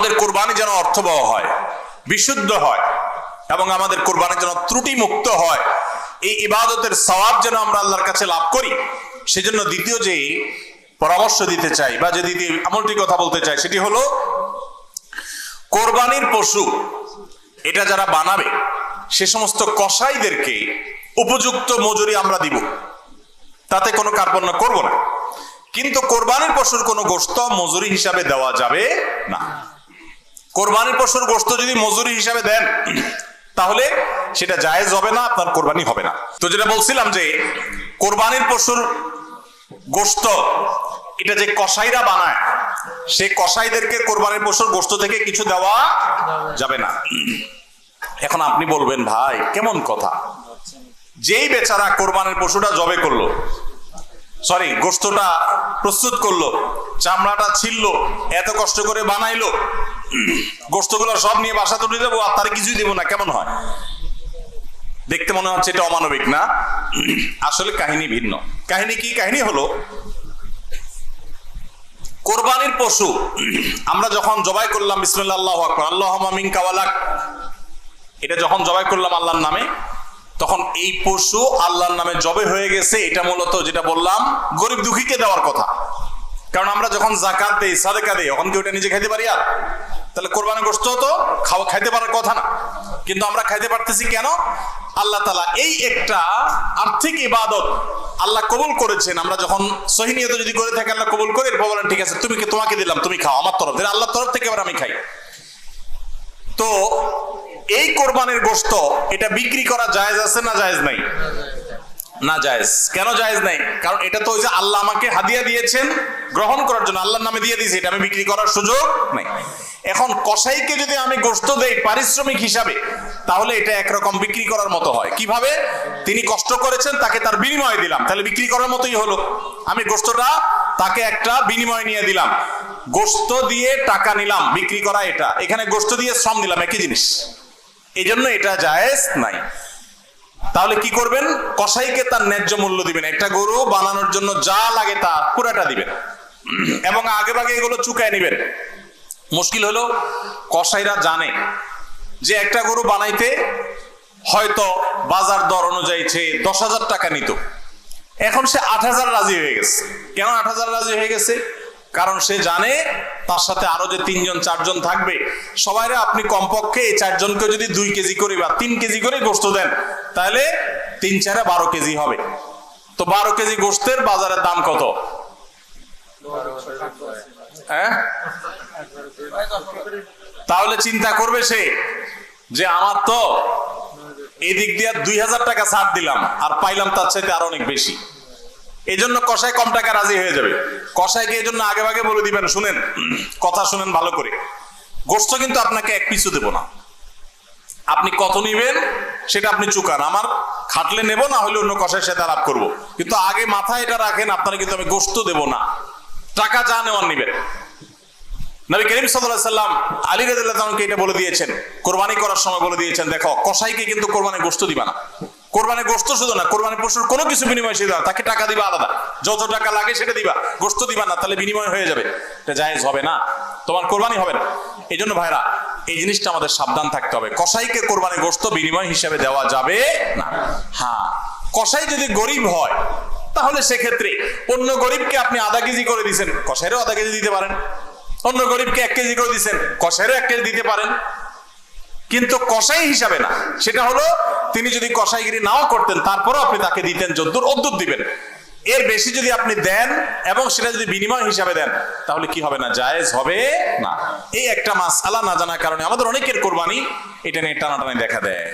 আমাদের কোরবানি যেন অর্থবহ হয়, বিশুদ্ধ হয়, এবং আমাদের কোরবানি যেন ত্রুটি মুক্ত হয়, এই ইবাদতের সওয়াব যেন আমরা আল্লাহর কাছে লাভ করি, সেজন্য দ্বিতীয় যে পরামর্শ দিতে চাই, বা যে দ্বিতীয় আমলটি কথা বলতে চাই, সেটি হলো, কোরবানির পশু, এটা যারা বানাবে, সে সমস্ত কসাইদেরকে উপযুক্ত মজুরি আমরা দিব, তাতে কোনো কার্পণ্য করব না, কিন্তু কোরবানির পশুর কোনো গোস্ত মজুরি হিসাবে দেওয়া যাবে না। কোরবানির পশুর গোস্ত যদি মজুরি হিসাবে দেন, তাহলে সেটা জায়েজ হবে না, আপনার কোরবানি হবে না। তো যেটা বলছিলাম যে, কোরবানির পশুর গোস্ত এটা যে কসাইরা বানায়, সে কসাইদেরকে কোরবানির পশুর গোস্ত থেকে কিছু দেওয়া যাবে না। এখন আপনি বলবেন, ভাই, কেমন কথা? যেই বেচারা কোরবানির পশুটা জবে করল, সরি গোস্তটা প্রস্তুত করল, চামড়াটা ছিলল, এত কষ্ট করে বানাইলো গোস্তগুলো সব নিয়ে বাসা তুলে দেবো, আর তার কিছুই দেবো না, কেমন হয়? দেখতে মনে হচ্ছে এটা অমানবিক, না? আসলে কাহিনী ভিন্ন। কাহিনী কি? কাহিনী হলো, কোরবানির পশু, আমরা যখন জবাই করলাম বিসমিল্লাহ আকবর আল্লাহ মামিন কাওয়ালাক এটা যখন জবাই করলাম আল্লাহর নামে, তখন এই পশু আল্লাহর নামে জবে হয়ে গেছে, এটা মূলত যেটা বললাম, গরিব দুঃখীকে দেওয়ার কথা। কারণ আমরা যখন জাকাত দেই, সাদেকা দেই তখন কি ওটা নিজে খাইতে পারি আর? তাহলে কোরবানি গোস্ত তো খাওয়া, খাইতে পারার কথা না। কিন্তু আমরা খাইতে পারতেছি কেন? আল্লাহ তালা এই একটা আর্থিক ইবাদত আল্লাহ কবুল করেছেন। আমরা যখন সহিনিয়ত যদি করে থাকি, আল্লাহ কবুল করে এরপর বলেন, ঠিক আছে, তুমি তোমাকে দিলাম, তুমি খাও, আমার তরফ থেকে আল্লাহর তরফ থেকে এবার আমি খাই। তো এই কোরবানির গোস্ত এটা বিক্রি করা জায়েজ আছে না জায়েজ নাই? না জায়েজ। কেন জায়েজ নাই? কারণ এটা তো ওই যে আল্লাহ আমাকে হাদিয়া দিয়েছেন, গ্রহণ করার জন্য। আল্লাহর নামে দিয়ে দিয়েছে, এটা আমি বিক্রি করার সুযোগ নাই। এখন কসাইকে যদি আমি গোস্ত দেই পারিশ্রমিক হিসাবে, তাহলে এটা একরকম বিক্রি করার মতো হয়। কীভাবে? তিনি কষ্ট করেছেন, তাকে তার বিনিময় দিলাম। তাহলে বিক্রি করার মতোই হলো। আমি গোস্তটা তাকে একটা বিনিময় নিয়ে দিলাম। গোস্ত দিয়ে টাকা নিলাম, বিক্রি করা এটা। এখানে গোস্ত দিয়ে শ্রম দিলাম, একই জিনিস। এই জন্য এটা জায়েজ নাই। তাহলে কি করবেন? কসাইকে তার ন্যায্য মূল্য দিবেন। একটা গরু বানানোর জন্য যা লাগে তা পুরাটা দিবেন। এবং আগে ভাগে এগুলো চুকায় নেবেন। মুশকিল হলো, কসাইরা জানে যে একটা গরু বানাইতে হয়তো বাজার দর অনুযায়ী সে দশ হাজার টাকা নিত। এখন সে আট হাজার রাজি হয়ে গেছে। কেন আট হাজার রাজি হয়ে গেছে? কারণ সে জানে তার সাথে আরও যে তিনজন, চারজন থাকবে। সবাইরে আপনি কমপক্ষে এই চারজনকে যদি দুই কেজি করে বা তিন কেজি করে গোস্ত দেন, তাহলে তিন চারে বারো কেজি হবে। তো বারো কেজি গোস্তের বাজারের দাম কত? হ্যাঁ? তাহলে চিন্তা করবে সে যে আমার তো এই দিক দিয়ে দুই হাজার টাকা ছাড় দিলাম, আর পাইলাম তার চাইতে আরও অনেক বেশি। এই জন্য কষাই কম টাকা রাজি হয়ে যাবে। কষাইকে এই জন্য আগে ভাগে বলে দিবেন, শুনেন, কথা শুনেন ভালো করে। গোস্ত কিন্তু আপনাকে এক পিছু দেব না। আপনি কত নিবেন, সেটা আপনি চুকান। আমার খাটলে নেব, না হলে অন্য কষাইয়ের সাথে আলাপ করব। কিন্তু আগে মাথায় এটা রাখেন আপনারা কিন্তু আমি গোস্ত দেব না। টাকা যা নেওয়ার নিবেন। নবী করিম সাল্লাম আলী রাদিয়াল্লাহু এটা বলে দিয়েছেন। কোরবানি করার সময় বলে দিয়েছেন, দেখো, কসাইকে কিন্তু কোরবানি গোস্ত দিবা না। কোরবানি গোস্ত শুধু না কোরবানি পশুর কোনো কিছু বিনিময় সে দেওয়া তাকে টাকা দিবা আলাদা। যত টাকা লাগে সেটা দিবা। গোস্ত দিবা না, তাহলে বিনিময় হয়ে যাবে। এটা জায়েজ হবে না। তোমার কোরবানি হবে না। এই জন্য ভাইরা, এই জিনিসটা আমাদের সাবধান থাকতে হবে। কসাইকে কোরবানি গোস্ত বিনিময় হিসেবে দেওয়া যাবে না। হ্যাঁ কসাই যদি গরিব হয়, তাহলে সেক্ষেত্রে অন্য গরিবকে আপনি আধা কেজি করে দিচ্ছেন কসাইরও আধা কেজি দিতে পারেন। অন্য গরিবকে এক কেজি করে দিচ্ছেন কষাইরও এক কেজি দিতে পারেন। কিন্তু কষাই হিসাবে না। সেটা হলো তিনি যদি কষাইগিরি নাও করতেন, তারপরও আপনি তাকে দিতেন যদ্দুর অদ্দুর দিবেন। এর বেশি যদি আপনি দেন এবং সেটা যদি বিনিময় হিসাবে দেন, তাহলে কি হবে না? জায়েজ হবে না। এই একটা মাস আলা না জানার কারণে আমাদের অনেকের কোরবানি, এটা নিয়ে টানাটানি দেখা দেয়।